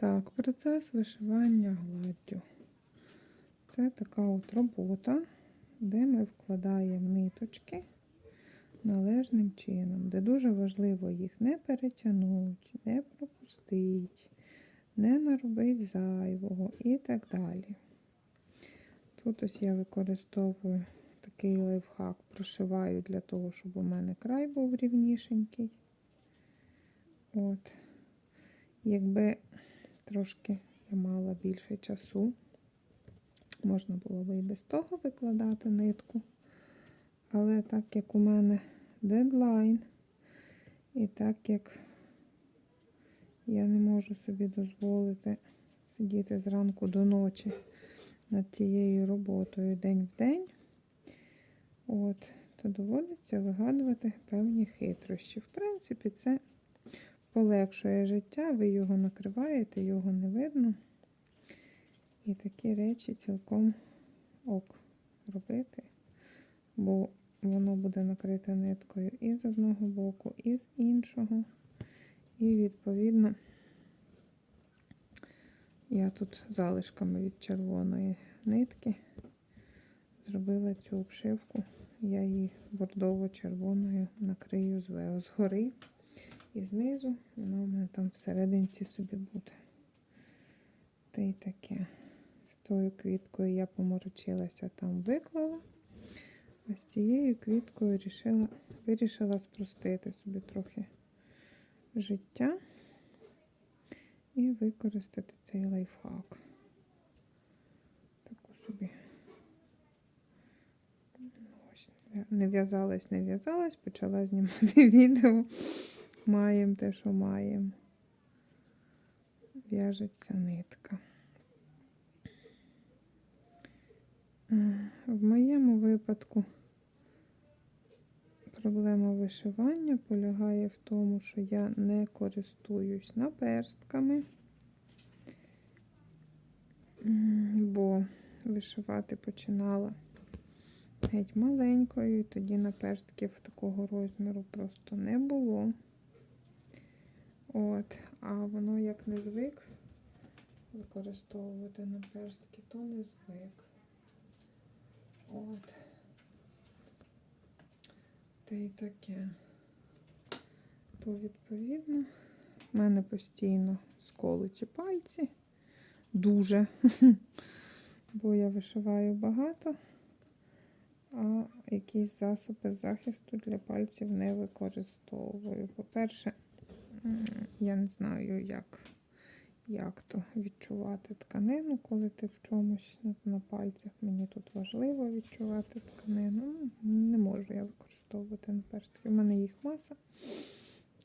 Так, процес вишивання гладдю. Це така от робота, де ми вкладаємо ниточки належним чином, де дуже важливо їх не перетягнути, не пропустити, не наробити зайвого і так далі. Тут ось я використовую такий лайфхак, прошиваю для того, щоб у мене край був рівнішенький. От. Якби трошки я мала більше часу, можна було би і без того викладати нитку. Але так як у мене дедлайн, і так як я не можу собі дозволити сидіти зранку до ночі над цією роботою день в день, от, то доводиться вигадувати певні хитрощі. В принципі, це полегшує життя, ви його накриваєте, його не видно. І такі речі цілком ок робити, бо воно буде накрите ниткою і з одного боку, і з іншого. І, відповідно, я тут залишками від червоної нитки зробила цю обшивку. Я її бордово-червоною накрию згори і знизу. Вона у мене там всерединці собі буде. Та й таке. З тою квіткою я поморочилася, там виклала. А з цією квіткою рішила, вирішила спростити собі трохи життя і використати цей лайфхак. Таку собі. Не в'язалась, не в'язалась, почала знімати відео. Маємо те, що маємо. В'яжеться нитка. Е, В моєму випадку проблема вишивання полягає в тому, що я не користуюсь наперстками, бо вишивати починала геть маленькою, і тоді наперстків такого розміру просто не було. От, а воно як не звик використовувати наперстки, то не звик. От. Та й таке. То відповідно в мене постійно сколоті пальці. Дуже. Бо я вишиваю багато, а якісь засоби захисту для пальців не використовую. По-перше, я не знаю, як, як то відчувати тканину, коли ти в чомусь на, пальцях. Мені тут важливо відчувати тканину. Ну, Не можу я використовувати наперстки. У мене їх маса.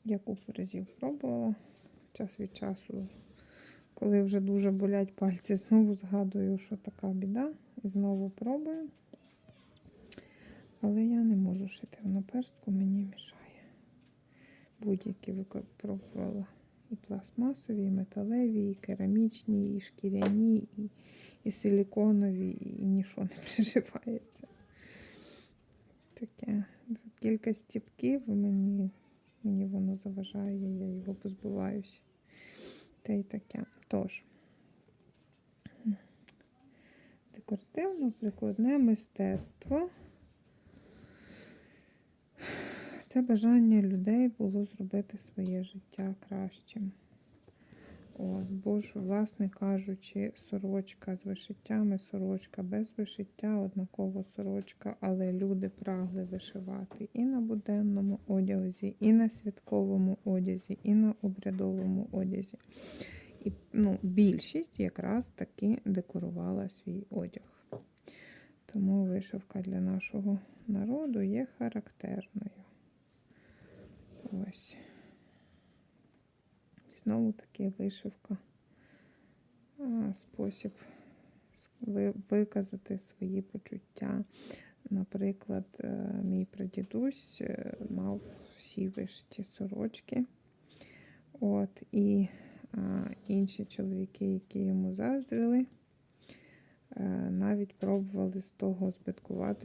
Я купу разів пробувала. Час від часу, коли вже дуже болять пальці, знову згадую, що така біда, і знову пробую. Але я не можу шити в наперстку, мені мішає. Будь-які пробувала і пластмасові, і металеві, і керамічні, і шкіряні, і, і силіконові, і, нічого не приживається. Таке кілька стіпків мені, мені воно заважає, я його позбуваюся. Та й таке. Тож, декоративно-прикладне мистецтво. Це бажання людей було зробити своє життя кращим. От, бо ж, власне кажучи, сорочка з вишиттями, сорочка без вишиття, однаково сорочка, але люди прагли вишивати і на буденному одязі, і на святковому одязі, і на обрядовому одязі. І ну, більшість якраз таки декорувала свій одяг. Тому вишивка для нашого народу є характерною. Ось. Знову таки вишивка. Спосіб виказати свої почуття. Наприклад, е, мій прадідусь е, мав всі вишиті сорочки. От, і інші чоловіки, які йому заздрили, е, навіть пробували з того збиткуватися.